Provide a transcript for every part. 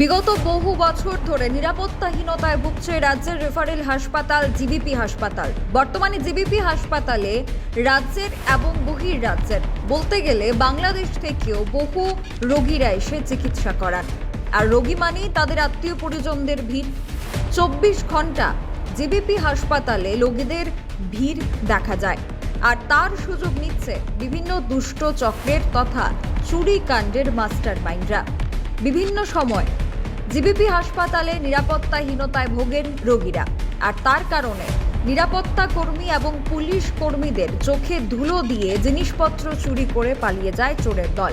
বিগত বহু বছর ধরে নিরাপত্তাহীনতায় ভুগছে রাজ্যের রেফারেল হাসপাতাল জিবিপি হাসপাতাল। বর্তমানে জিবিপি হাসপাতালে রাজ্যের এবং বহির রাজ্যের বলতে গেলে বাংলাদেশ থেকেও বহু রোগীরা এসে চিকিৎসা করান। আর রোগী মানেই তাদের আত্মীয় পরিজনদের ভিড়। চব্বিশ ঘণ্টা জিবিপি হাসপাতালে রোগীদের ভিড় দেখা যায়। আর তার সুযোগ নিচ্ছে বিভিন্ন দুষ্ট চক্রের তথা চুরি কাণ্ডের মাস্টার মাইন্ডরা বিভিন্ন সময় জিবিপি হাসপাতালে নিরাপত্তাহীনতায় ভোগেন রোগীরা। আর তার কারণে নিরাপত্তা কর্মী এবং পুলিশ কর্মীদের চোখে ধুলো দিয়ে জিনিসপত্র চুরি করে পালিয়ে যায় চোরের দল।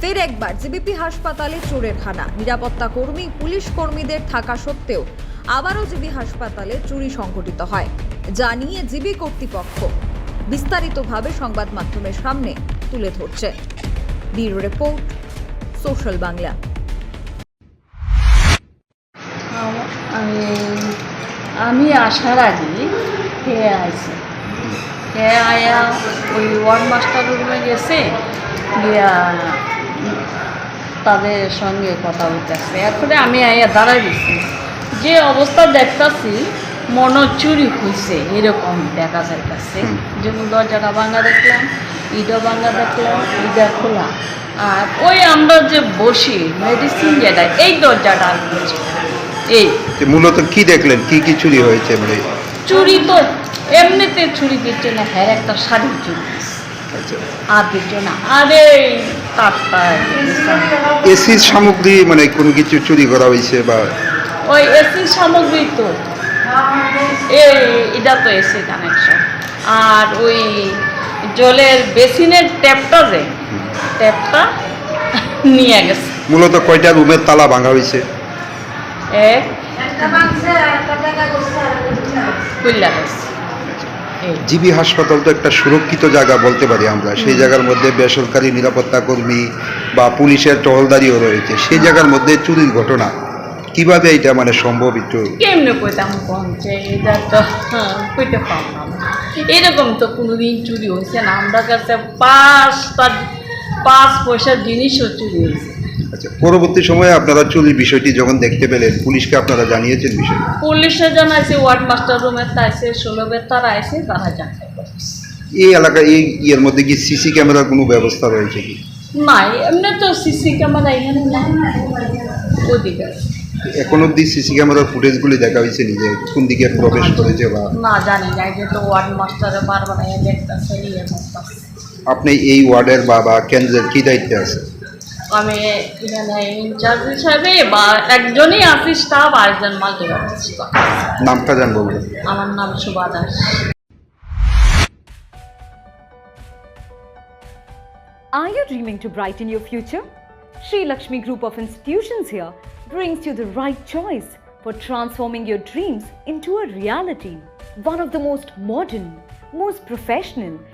ফের একবার জিবিপি হাসপাতালে চোরের হানা নিরাপত্তা কর্মী, পুলিশ কর্মীদের থাকা সত্ত্বেও আবারও জিবি হাসপাতালে চুরি সংঘটিত হয়। যা নিয়ে জিবি কর্তৃপক্ষ বিস্তারিতভাবে সংবাদ মাধ্যমের সামনে তুলে ধরছে। Bureau report, social Bangla. আম- আমি আমি আসার আগে কে আইছে কে আয়া ওই ওয়ার্ড মাস্টার রুমে গেছে গিয়া তাদের সঙ্গে কথা বলতেছে। এরপরে আমি আয়া দাঁড়াই দিচ্ছি যে অবস্থা দেখতাছি মনে চুরি হয়েছে এরকম দেখা যাইতেছে যেমন দরজাটা ভাঙা দেখলাম ইটা ভাঙা দেখলাম ইটা খোলা। আর ওই আমরা যে বসি মেডিসিন যেটা এই দরজাটা খুলছে এই। মূলত কি দেখলেন? কি কি চুরি হয়েছে? মানে চুরি তো এমনিতে চুরি দিচ্ছে না হ্যাঁ একটা শাড়ি চুরি আর দিচ্ছে না। আরে তারটা এসির সামগ্রী মানে কোনো কিছু চুরি করা হয়েছে বা ওই এসি সামগ্রী তো। এই এটা তো এসি কানেকশন আর ওই জলের বেসিনের ট্যাপটা যে ট্যাপটা নিয়ে গেছে। মূলত কয়টা রুমের তালা ভাঙা হয়েছে? এক জিবি হাসপাতাল তো একটা সুরক্ষিত জায়গা বলতে পারি আমরা। সেই জায়গার মধ্যে বেসরকারি নিরাপত্তা কর্মী বা পুলিশের টহলদারিও রয়েছে। সেই জায়গার মধ্যে চুরির ঘটনা। কীভাবে এটা মানে সম্ভব একটু? কেমনে কইতাম পৌঁছে এটা তো হ্যাঁ, কইতে পারলাম এরকম তো কোনোদিন চুরি হয়েছে না। আমরা কাছে পাঁচটা পাঁচ পয়সার জিনিসও চুরি হয়েছে আচ্ছা পরবর্তী সময়ে আপনারা চুরির বিষয়টি যখন দেখতে পেলেন পুলিশকে আপনারা জানিয়েছেন বিষয়টি? পুলিশে জানাইছে ওয়ার্ড মাস্টার রুমের তাইছে ষোলবের তারা আইছে তারা জানাই এই এলাকায় এই ইয়ের মধ্যে কি সিসি ক্যামেরার কোনো ব্যবস্থা রয়েছে কি? নাই এমনি তো সিসি ক্যামেরা এখানে নাই। ওদিকে এখন অব্দি সিসি ক্যামেরার ফুটেজগুলি দেখা হয়েছে নিজে কোন দিকে প্রবেশ করেছে বা না জানি না যে তো ওয়ার্ড মাস্টারে বারবার দেখতেছে ইয়ে করতেছে আপনি এই ওয়ার্ডের বা বা কেন্দ্রের কি দায়িত্বে আছে আমি এখানে ইনচার্জ হিসাবে বা একজনই আছি স্টাফ আর একজন মাল্টি স্টাফ নামটা জানবো বলে আমার নাম Shubha Das Are you dreaming to brighten your future? Sri Lakshmi Group of Institutions here brings you the right choice for transforming your dreams into a reality. One of the most modern, most professional,